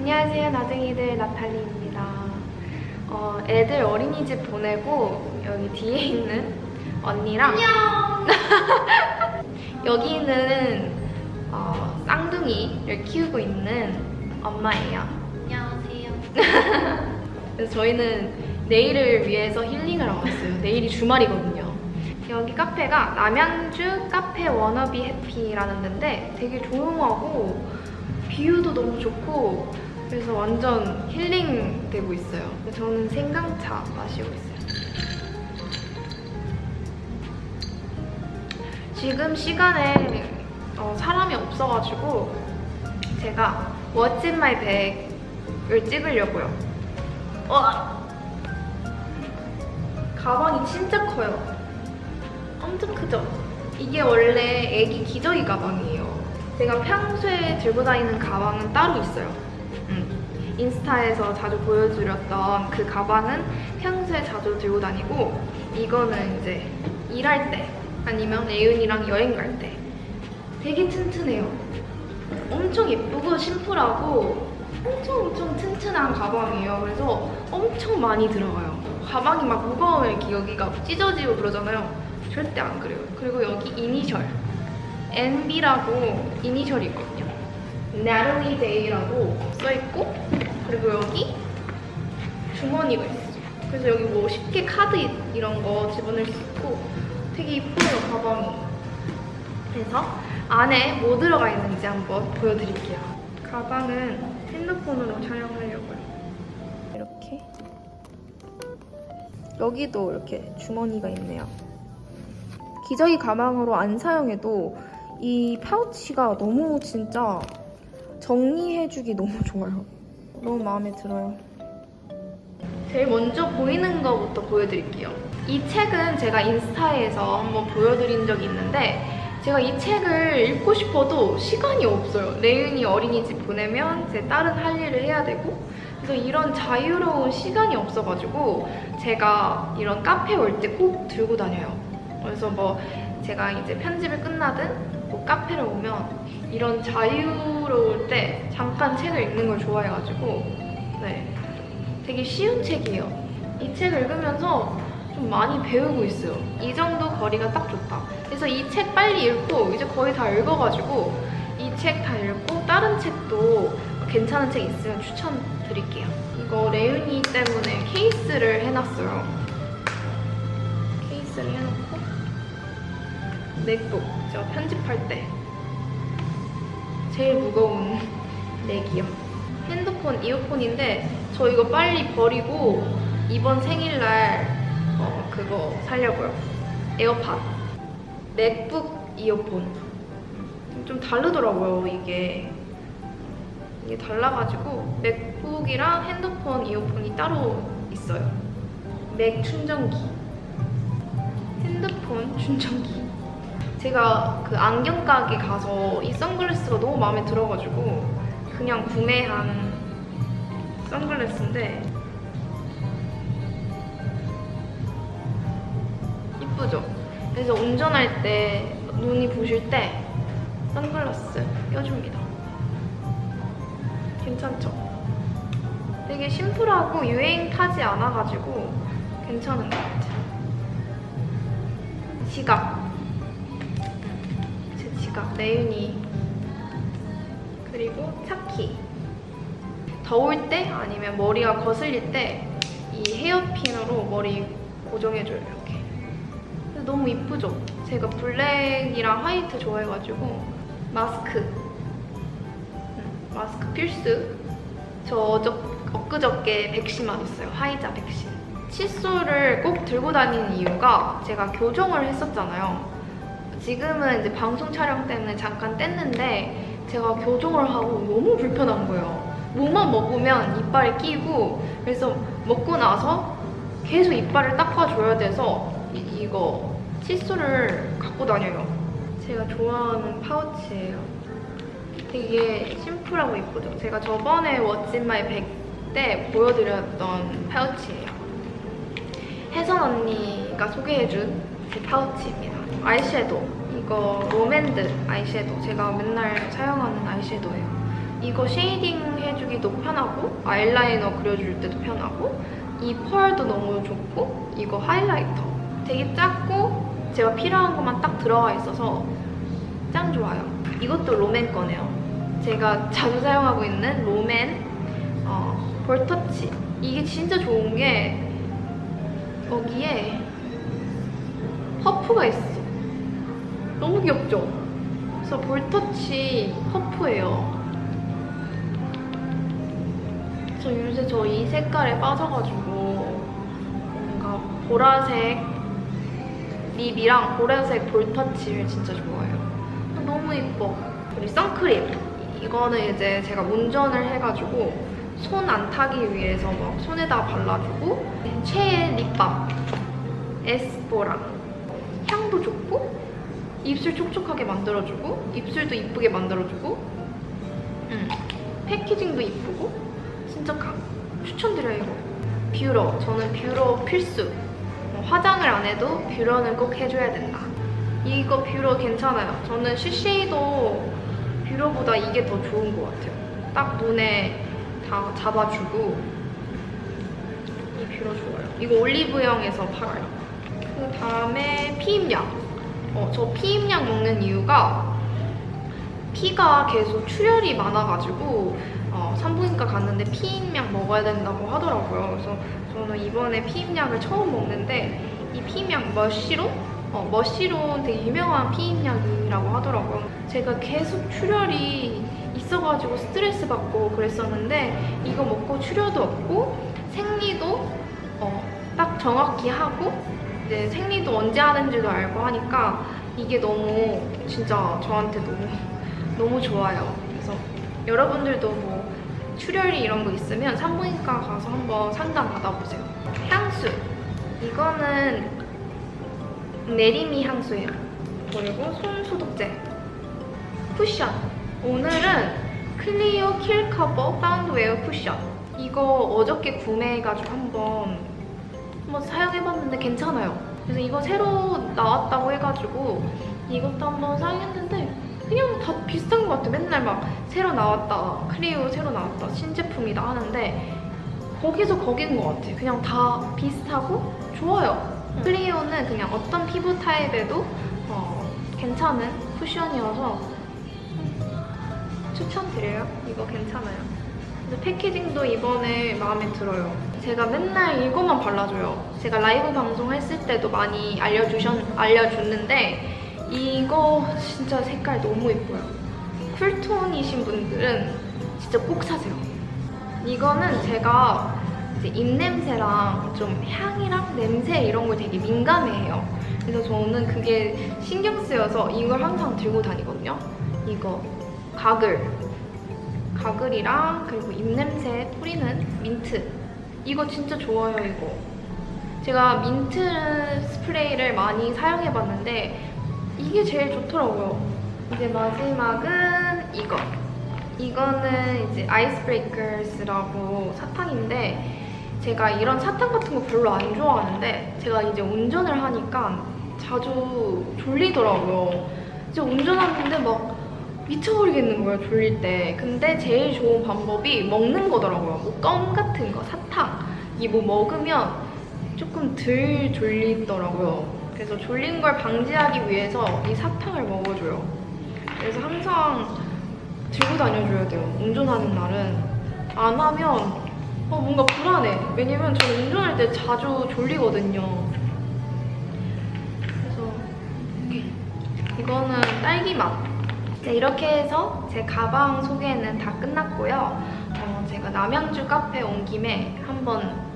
안녕하세요, 나둥이들 나탈리입니다. 어, 애들 어린이집 보내고 여기 뒤에 있는 언니랑 여기는 어, 쌍둥이를 키우고 있는 엄마예요. 안녕하세요. 그래서 저희는 내일을 위해서 힐링을 하고 왔어요. 내일이 주말이거든요. 여기 카페가 남양주 카페 워너비 해피라는 데인데 되게 조용하고 뷰도 너무 좋고 그래서 완전 힐링 되고 있어요. 저는 생강차 마시고 있어요. 지금 시간에 어, 사람이 없어가지고 제가 What's in my bag을 찍으려고요. 와 가방이 진짜 커요. 엄청 크죠? 이게 원래 애기 기저귀 가방이에요. 제가 평소에 들고 다니는 가방은 따로 있어요. 음. 인스타에서 자주 보여드렸던 그 가방은 평소에 자주 들고 다니고 이거는 이제 일할 때 아니면 애윤이랑 여행 갈 때 되게 튼튼해요. 엄청 예쁘고 심플하고 엄청 엄청 튼튼한 가방이에요. 그래서 엄청 많이 들어가요. 가방이 막 무거우면 이렇게 여기가 찢어지고 그러잖아요. 절대 안 그래요. 그리고 여기 이니셜 NB라고 이니셜이 있거든요. Natalie Day라고 써있고 그리고 여기 주머니가 있어요. 그래서 여기 뭐 쉽게 카드 이런 거 집어넣을 수 있고 되게 이뻐요 가방이. 그래서 안에 뭐 들어가 있는지 한번 보여드릴게요. 가방은 핸드폰으로 촬영하려고요. 이렇게 여기도 이렇게 주머니가 있네요. 기저귀 가방으로 안 사용해도 이 파우치가 너무 진짜 정리해주기 너무 좋아요. 너무 마음에 들어요. 제일 먼저 보이는 거부터 보여드릴게요. 이 책은 제가 인스타에서 한번 보여드린 적이 있는데 제가 이 책을 읽고 싶어도 시간이 없어요. 레윤이 어린이집 보내면 제 다른 할 일을 해야 되고 그래서 이런 자유로운 시간이 없어가지고 제가 이런 카페 올 때 꼭 들고 다녀요. 그래서 뭐 제가 이제 편집을 끝나든 뭐 카페를 오면 이런 자유로울 때 잠깐 책을 읽는 걸 좋아해가지고 네 되게 쉬운 책이에요. 이 책 읽으면서 좀 많이 배우고 있어요. 이 정도 거리가 딱 좋다. 그래서 이 책 빨리 읽고 이제 거의 다 읽어가지고 이 책 다 읽고 다른 책도 괜찮은 책 있으면 추천드릴게요. 이거 레윤이 때문에 케이스를 해놨어요. 케이스를 해놓고 맥북 제가 편집할 때 제일 무거운 맥이요. 핸드폰 이어폰인데 저 이거 빨리 버리고 이번 생일날 어, 그거 살려고요. 에어팟. 맥북 이어폰. 좀 다르더라고요, 이게. 이게 달라가지고 맥북이랑 핸드폰 이어폰이 따로 있어요. 맥 충전기. 핸드폰 충전기. 제가 그 안경 가게 가서 이 선글라스가 너무 마음에 들어가지고 그냥 구매한 선글라스인데 이쁘죠? 그래서 운전할 때 눈이 부실 때 선글라스 껴줍니다. 괜찮죠? 되게 심플하고 유행 타지 않아가지고 괜찮은 것 같아요. 지 지갑. 내윤이. 그리고 차키. 더울 때 아니면 머리가 거슬릴 때 이 헤어핀으로 머리 고정해줘요, 이렇게. 너무 이쁘죠? 제가 블랙이랑 화이트 좋아해가지고 마스크. 음, 마스크 필수. 저 어저, 엊그저께 백신 맞았어요. 화이자 백신. 칫솔을 꼭 들고 다니는 이유가 제가 교정을 했었잖아요. 지금은 이제 방송 촬영 때문에 잠깐 뗐는데 제가 교정을 하고 너무 불편한 거예요. 뭐만 먹으면 이빨에 끼고 그래서 먹고 나서 계속 이빨을 닦아줘야 돼서 이, 이거 칫솔을 갖고 다녀요. 제가 좋아하는 파우치예요. 되게 심플하고 이쁘죠? 제가 저번에 워찐마이 100 때 보여드렸던 파우치예요. 혜선 언니가 소개해준 제 파우치입니다. 아이섀도우. 이거 롬앤드 아이섀도우. 제가 맨날 사용하는 아이섀도우예요. 이거 쉐이딩 해주기 그려주기도 편하고 아이라이너 그려줄 때도 편하고 이 펄도 너무 좋고 이거 하이라이터 되게 작고 제가 필요한 것만 딱 들어가 있어서 짱 좋아요. 이것도 롬앤 거네요. 제가 자주 사용하고 있는 롬앤 어, 볼터치. 이게 진짜 좋은 게 여기에 퍼프가 있어. 너무 귀엽죠? 그래서 볼터치 퍼프예요. 저 요새 저 이 색깔에 빠져가지고 뭔가 보라색 립이랑 보라색 볼터치를 진짜 좋아해요. 아, 너무 예뻐. 그리고 선크림. 이거는 이제 제가 운전을 해가지고 손 안 타기 위해서 막 손에다 발라주고 최애 립밤 에스쁘랑 향도 입술 촉촉하게 만들어주고 입술도 이쁘게 만들어주고 음, 패키징도 이쁘고 진짜 가, 추천드려요 이거. 뷰러 저는 뷰러 필수. 어, 화장을 안 해도 뷰러는 꼭 해줘야 된다. 이거 뷰러 괜찮아요. 저는 CC도 뷰러보다 이게 더 좋은 것 같아요. 딱 눈에 다 잡아주고 이 뷰러 좋아요. 이거 올리브영에서 팔아요. 그 다음에 피임약 어, 저 피임약 먹는 이유가 피가 계속 출혈이 많아가지고 어, 산부인과 갔는데 피임약 먹어야 된다고 하더라고요. 그래서 저는 이번에 피임약을 처음 먹는데 이 피임약 머시로? 어, 머시론 되게 유명한 피임약이라고 하더라고요. 제가 계속 출혈이 있어가지고 스트레스 받고 그랬었는데 이거 먹고 출혈도 없고 생리도 어, 딱 정확히 하고 이제 생리도 언제 하는지도 알고 하니까 이게 너무 진짜 저한테 너무 너무 좋아요. 그래서 여러분들도 뭐 출혈이 이런 거 있으면 산부인과 가서 한번 상담 받아보세요. 향수 이거는 내리미 향수예요. 그리고 손 소독제 쿠션 오늘은 클리오 킬 커버 파운드웨어 쿠션 이거 어저께 구매해가지고 한번 한번 사용해봤는데 괜찮아요. 그래서 이거 새로 나왔다고 해가지고 이것도 한번 사용했는데 그냥 다 비슷한 것 같아. 맨날 막 새로 나왔다, 클리오 새로 나왔다, 신제품이다 하는데 거기서 거긴 것 같아. 그냥 다 비슷하고 좋아요. 클리오는 그냥 어떤 피부 타입에도 어, 괜찮은 쿠션이어서 음, 추천드려요. 이거 괜찮아요. 근데 패키징도 이번에 마음에 들어요. 제가 맨날 이것만 발라줘요. 제가 라이브 방송 했을 때도 많이 알려주셨, 알려줬는데 이거 진짜 색깔 너무 예뻐요. 쿨톤이신 분들은 진짜 꼭 사세요. 이거는 제가 이제 입냄새랑 좀 향이랑 냄새 이런 걸 되게 민감해해요. 그래서 저는 그게 신경 쓰여서 이걸 항상 들고 다니거든요. 이거 가글. 가글이랑 그리고 입냄새 뿌리는 민트. 이거 진짜 좋아요, 이거. 제가 민트 스프레이를 많이 사용해봤는데 이게 제일 좋더라고요. 이제 마지막은 이거. 이거는 이제 아이스 브레이커스라고 사탕인데 제가 이런 사탕 같은 거 별로 안 좋아하는데 제가 이제 운전을 하니까 자주 졸리더라고요. 이제 운전하는데 막 미쳐버리겠는 거예요, 졸릴 때. 근데 제일 좋은 방법이 먹는 거더라고요. 뭐 껌 같은 거, 사탕. 이뭐 먹으면 조금 덜 졸리더라고요. 그래서 졸린 걸 방지하기 위해서 이 사탕을 먹어줘요. 그래서 항상 들고 다녀줘야 돼요. 운전하는 날은. 안 하면 어, 뭔가 불안해. 왜냐면 저는 운전할 때 자주 졸리거든요. 그래서. 이거는 딸기 맛. 네, 이렇게 해서 제 가방 소개는 다 끝났고요. 어, 제가 남양주 카페 온 김에 한번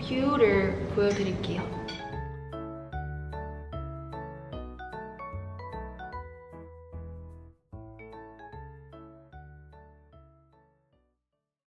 뷰를 보여드릴게요.